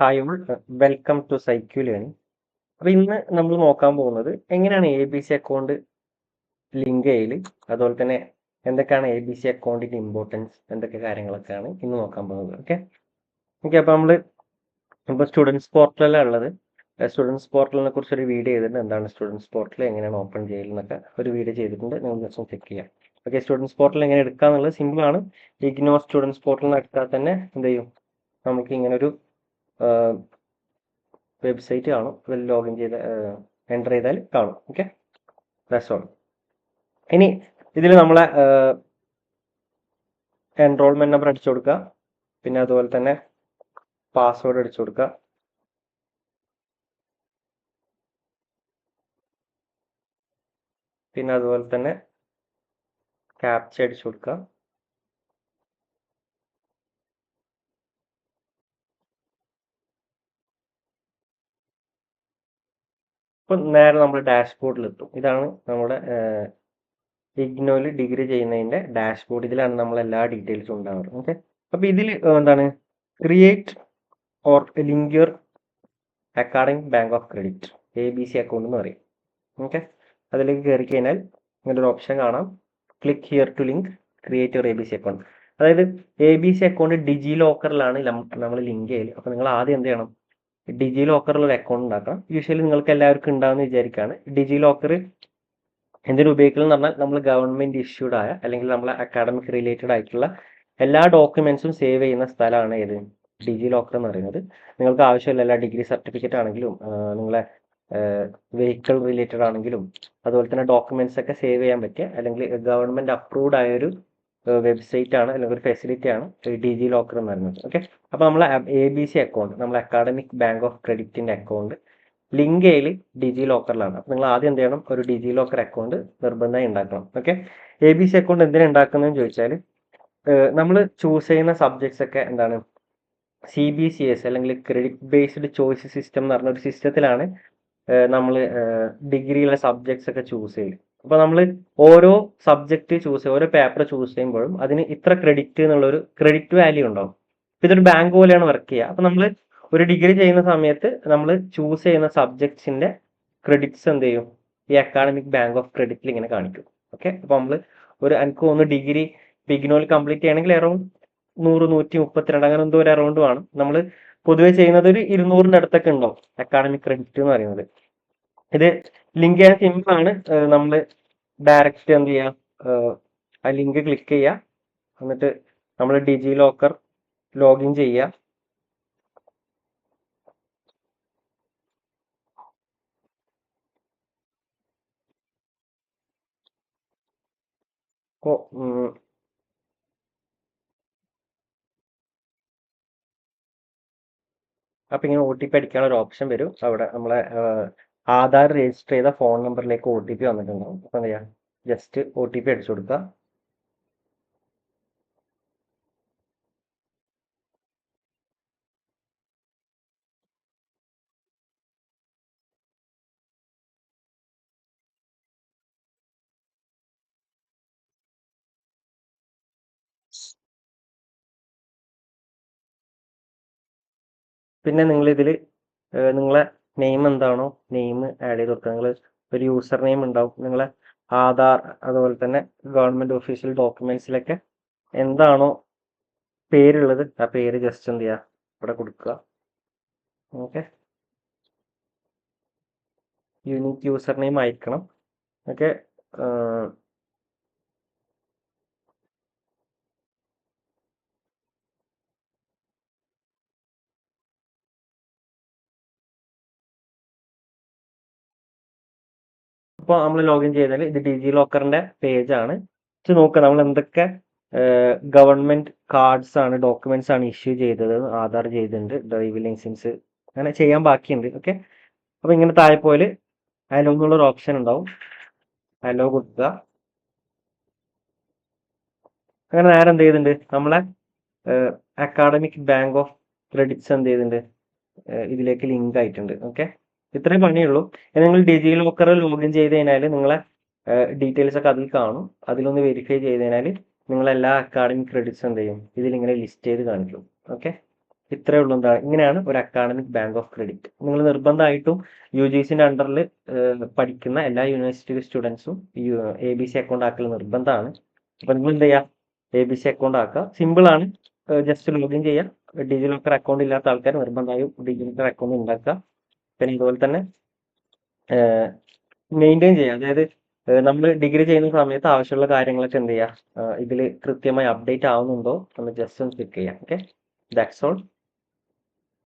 Hi all welcome to സൈക്യു learning അപ്പോൾ ഇന്ന് നമ്മൾ നോക്കാൻ പോകുന്നത് എങ്ങനെയാണ് A B C account link ചെയ്യൽ അതുപോലെ തന്നെ എന്തൊക്കെയാണ് എ ബി സി അക്കൗണ്ടിന്റെ ഇമ്പോർട്ടൻസ് എന്തൊക്കെ കാര്യങ്ങളൊക്കെയാണ് ഇന്ന് നോക്കാൻ പോകുന്നത്. ഓക്കെ ഓക്കെ അപ്പോൾ നമ്മൾ ഇപ്പോൾ സ്റ്റുഡൻസ് പോർട്ടലാണ് ഉള്ളത്. സ്റ്റുഡൻസ് പോർട്ടലിനെ കുറിച്ച് ഒരു വീഡിയോ ചെയ്തിട്ടുണ്ട്. എന്താണ് സ്റ്റുഡൻസ് പോർട്ടൽ എങ്ങനെയാണ് ഓപ്പൺ ചെയ്യലെന്നൊക്കെ ഒരു വീഡിയോ ചെയ്തിട്ടുണ്ട്. നിങ്ങൾ ദിവസം ചെക്ക് ചെയ്യാം. ഓക്കെ സ്റ്റുഡൻസ് പോർട്ടൽ എങ്ങനെ എടുക്കുക എന്നുള്ളത് സിമ്പിളാണ് ഇഗ്നോ സ്റ്റുഡൻസ് പോർട്ടലിൽ എടുത്താൽ തന്നെ എന്ത് ചെയ്യും? നമുക്ക് ഇങ്ങനെ ഒരു വെബ്സൈറ്റ് കാണും. അതിൽ ലോഗിൻ ചെയ്ത് എന്റർ ചെയ്താൽ കാണും. ഓക്കെ? ദാറ്റ്സ് ഓൾ ഇനി ഇതിൽ നമ്മളെ എൻറോൾമെന്റ് നമ്പർ അടിച്ചു കൊടുക്കുക. പിന്നെ അതുപോലെ തന്നെ പാസ്വേഡ് അടിച്ചു കൊടുക്കുക. പിന്നെ അതുപോലെ തന്നെ ക്യാപ്ച അടിച്ചു കൊടുക്കുക. ഇപ്പം നേരെ നമ്മൾ ഡാഷ്ബോർഡിൽ എത്തും. ഇതാണ് നമ്മുടെ ഇഗ്നോയിൽ ഡിഗ്രി ചെയ്യുന്നതിന്റെ ഡാഷ്ബോർഡ് ഇതിലാണ് നമ്മൾ എല്ലാ ഡീറ്റെയിൽസും ഉണ്ടാവുന്നത് ഓക്കെ അപ്പോൾ ഇതിൽ എന്താണ്? Create or link your academic bank of credit A B C account എന്ന് പറയും. ഓക്കെ അതിലേക്ക് കയറി കഴിഞ്ഞാൽ ഇങ്ങനൊരു ഓപ്ഷൻ കാണാം. Click here to link create your A B C account അതായത് A B C account digi ലോക്കറിലാണ് നമ്മൾ ലിങ്ക് ചെയ്യൽ അപ്പോൾ നിങ്ങൾ ആദ്യം എന്ത് ചെയ്യണം? ഡിജി ലോക്കറിൽ ഒരു അക്കൗണ്ട് ഉണ്ടാക്കണം യൂഷ്വലി നിങ്ങൾക്ക് എല്ലാവർക്കും ഉണ്ടാവുമെന്ന് വിചാരിക്കുകയാണ് ഡിജി ലോക്കർ എന്തിനു ഉപയോഗിക്കണം എന്ന് പറഞ്ഞാൽ നമ്മൾ ഗവൺമെന്റ് ഇഷ്യൂഡ് ആയ അല്ലെങ്കിൽ നമ്മളെ അക്കാഡമിക് റിലേറ്റഡ് ആയിട്ടുള്ള എല്ലാ ഡോക്യുമെന്റ്സും സേവ് ചെയ്യുന്ന സ്ഥലമാണ് ഏത്? ഡിജി ലോക്കർ എന്ന് പറയുന്നത്. നിങ്ങൾക്ക് ആവശ്യമുള്ള എല്ലാ ഡിഗ്രി സർട്ടിഫിക്കറ്റ് ആണെങ്കിലും നിങ്ങളെ വെഹിക്കിൾ റിലേറ്റഡ് ആണെങ്കിലും അതുപോലെ തന്നെ ഡോക്യുമെന്റ്സ് ഒക്കെ സേവ് ചെയ്യാൻ പറ്റിയ അല്ലെങ്കിൽ ഗവൺമെന്റ് അപ്രൂവ്ഡ് ആയ ഒരു വെബ്സൈറ്റ് ആണ് അല്ലെങ്കിൽ ഒരു ഫെസിലിറ്റി ആണ് ഡി ജി ലോക്കർ എന്ന് പറയുന്നത്. ഓക്കെ അപ്പോൾ നമ്മൾ എ ബി സി അക്കൗണ്ട് നമ്മൾ അക്കാഡമിക് ബാങ്ക് ഓഫ് ക്രെഡിറ്റിന്റെ അക്കൗണ്ട് ലിങ്ക് ചെയ്യൽ ഡിജി ലോക്കറിലാണ് അപ്പോൾ നിങ്ങൾ ആദ്യം എന്ത് ചെയ്യണം? ഒരു ഡിജി ലോക്കർ അക്കൗണ്ട് നിർബന്ധമായി ഉണ്ടാക്കണം. Okay A B C account എന്തിനാണ് ഉണ്ടാക്കുന്നതെന്ന് ചോദിച്ചാൽ നമ്മൾ ചൂസ് ചെയ്യുന്ന സബ്ജക്ട്സ് ഒക്കെ എന്താണ്? സി ബി സി എസ് അല്ലെങ്കിൽ ക്രെഡിറ്റ് ബേസ്ഡ് ചോയ്സ് സിസ്റ്റം എന്ന് പറഞ്ഞ ഒരു സിസ്റ്റത്തിലാണ് നമ്മൾ ഡിഗ്രിയിലെ സബ്ജക്ട്സ് ഒക്കെ ചൂസ് ചെയ്യൽ അപ്പോൾ നമ്മൾ ഓരോ സബ്ജക്റ്റ് ചൂസ് ഓരോ പേപ്പർ ചൂസ് ചെയ്യുമ്പോഴും അതിന് ഇത്ര ക്രെഡിറ്റ് എന്നുള്ളൊരു ക്രെഡിറ്റ് വാല്യൂ ഉണ്ടാവും. ഇതൊരു ബാങ്ക് പോലെയാണ് വർക്ക് ചെയ്യുക. അപ്പൊ നമ്മൾ ഒരു ഡിഗ്രി ചെയ്യുന്ന സമയത്ത് നമ്മൾ ചൂസ് ചെയ്യുന്ന സബ്ജക്ട്സിന്റെ ക്രെഡിറ്റ്സ് എന്ത് ചെയ്യും? ഈ അക്കാഡമിക് ബാങ്ക് ഓഫ് ക്രെഡിറ്റിൽ ഇങ്ങനെ കാണിക്കും. ഓക്കെ അപ്പൊ നമ്മൾ ഒരു എനിക്ക് ഒന്ന് ഡിഗ്രി ബിഗ്നോയിൽ കംപ്ലീറ്റ് ചെയ്യണമെങ്കിൽ അറൗണ്ട് നൂറ് നൂറ്റി മുപ്പത്തിരണ്ട് അങ്ങനെ എന്തോ ഒരു അറൗണ്ട് വേണം. നമ്മൾ പൊതുവെ ചെയ്യുന്നത് ഒരു ഇരുന്നൂറിന്റെ അടുത്തൊക്കെ ഉണ്ടാവും അക്കാഡമിക് ക്രെഡിറ്റ് എന്ന് പറയുന്നത്. ഇത് ലിങ്ക് ചെയ്യാൻ സിമ്പിൾ ആണ്. നമ്മൾ ഡയറക്റ്റ് എന്ത് ചെയ്യുക ആ ലിങ്ക് ക്ലിക്ക് ചെയ്യുക എന്നിട്ട് നമ്മൾ ഡിജി ലോക്കർ ലോഗിൻ ചെയ്യുക അപ്പം ഇങ്ങനെ ഒ ടി പി അടിക്കാനുള്ള ഒരു ഓപ്ഷൻ വരും. അവിടെ നമ്മളെ ആധാർ രജിസ്റ്റർ ചെയ്ത ഫോൺ നമ്പറിലേക്ക് ഒ ടി പി വന്നിട്ടുണ്ടാവും അപ്പം എന്താ ജസ്റ്റ് ഒ ടി പി അടിച്ചു കൊടുക്കുക. പിന്നെ നിങ്ങളിതിൽ നിങ്ങളെ നെയിം എന്താണോ നെയിം ആഡ് ചെയ്ത് കൊടുക്കുക. നിങ്ങൾ ഒരു യൂസർ നെയിം ഉണ്ടാവും. നിങ്ങളെ ആധാർ അതുപോലെ തന്നെ ഗവൺമെന്റ് ഒഫീഷ്യൽ ഡോക്യുമെന്റ്സിലൊക്കെ എന്താണോ പേരുള്ളത് ആ പേര് ജസ്റ്റ് എന്ത് ചെയ്യുക? ഇവിടെ കൊടുക്കുക. ഓക്കെ യൂണിക് യൂസർ നെയിം ആയിരിക്കണം. ഓക്കെ ഇപ്പോൾ നമ്മൾ ലോഗിൻ ചെയ്താൽ ഇത് ഡിജി ലോക്കറിന്റെ പേജ് ആണ്. ഇത് നോക്കുക നമ്മൾ എന്തൊക്കെ ഗവൺമെന്റ് കാർഡ്സ് ആണ് ഡോക്യുമെന്റ്സ് ആണ് ഇഷ്യൂ ചെയ്തത് ആധാർ ചെയ്തിട്ടുണ്ട് ഡ്രൈവിംഗ് ലൈസൻസ് അങ്ങനെ ചെയ്യാൻ ബാക്കിയുണ്ട് ഓക്കെ അപ്പോൾ ഇങ്ങനെ താഴെ പോലെ അലോ എന്നുള്ളൊരു ഓപ്ഷൻ ഉണ്ടാവും. അലോ കൊടുക്കുക. അങ്ങനെ നേരെ എന്ത് ചെയ്തിട്ടുണ്ട്? നമ്മളെ അക്കാഡമിക് ബാങ്ക് ഓഫ് ക്രെഡിറ്റ്സ് എന്ത് ചെയ്തിട്ടുണ്ട്? ഇതിലേക്ക് ലിങ്ക് ആയിട്ടുണ്ട് ഓക്കെ ഇത്രയും പണിയുള്ളൂ നിങ്ങൾ ഡിജി ലോക്കറിൽ ലോഗിൻ ചെയ്ത് കഴിഞ്ഞാൽ നിങ്ങളെ ഡീറ്റെയിൽസ് ഒക്കെ അതിൽ കാണും. അതിലൊന്ന് വെരിഫൈ ചെയ്ത് കഴിഞ്ഞാൽ നിങ്ങളെല്ലാ അക്കാഡമിക് ക്രെഡിറ്റ്സ് എന്ത് ചെയ്യും? ഇതിലിങ്ങനെ ലിസ്റ്റ് ചെയ്ത് കാണിക്കും. ഓക്കെ ഇത്രയേ ഉള്ളൂ. എന്താണ് ഇങ്ങനെയാണ് ഒരു അക്കാഡമിക് ബാങ്ക് ഓഫ് ക്രെഡിറ്റ് നിങ്ങൾ നിർബന്ധമായിട്ടും യു ജി സിന്റെ അണ്ടറിൽ പഠിക്കുന്ന എല്ലാ യൂണിവേഴ്സിറ്റി സ്റ്റുഡൻസും എ ബി സി അക്കൗണ്ട് ആക്കൽ നിർബന്ധമാണ്. അപ്പം നിങ്ങൾ എന്ത് ചെയ്യുക എ ബി സി അക്കൗണ്ട് ആക്കുക. സിമ്പിളാണ് ജസ്റ്റ് ലോഗിൻ ചെയ്യുക ഡിജി ലോക്കർ അക്കൗണ്ട് ഇല്ലാത്ത ആൾക്കാർ നിർബന്ധമായും ഡിജി ലോക്കർ അക്കൗണ്ട് ഉണ്ടാക്കുക പിന്നെ ഇതുപോലെ തന്നെ മെയിന്റെയിൻ ചെയ്യുക. അതായത് നമ്മൾ ഡിഗ്രി ചെയ്യുന്ന സമയത്ത് ആവശ്യമുള്ള കാര്യങ്ങളൊക്കെ എന്ത് ചെയ്യുക? ഇതിൽ കൃത്യമായി അപ്ഡേറ്റ് ആവുന്നുണ്ടോ? എന്ന് ജസ്റ്റ് ഒന്ന് ചെക്ക് ചെയ്യാം ഓക്കെ ദാറ്റ്സ് ഓൾ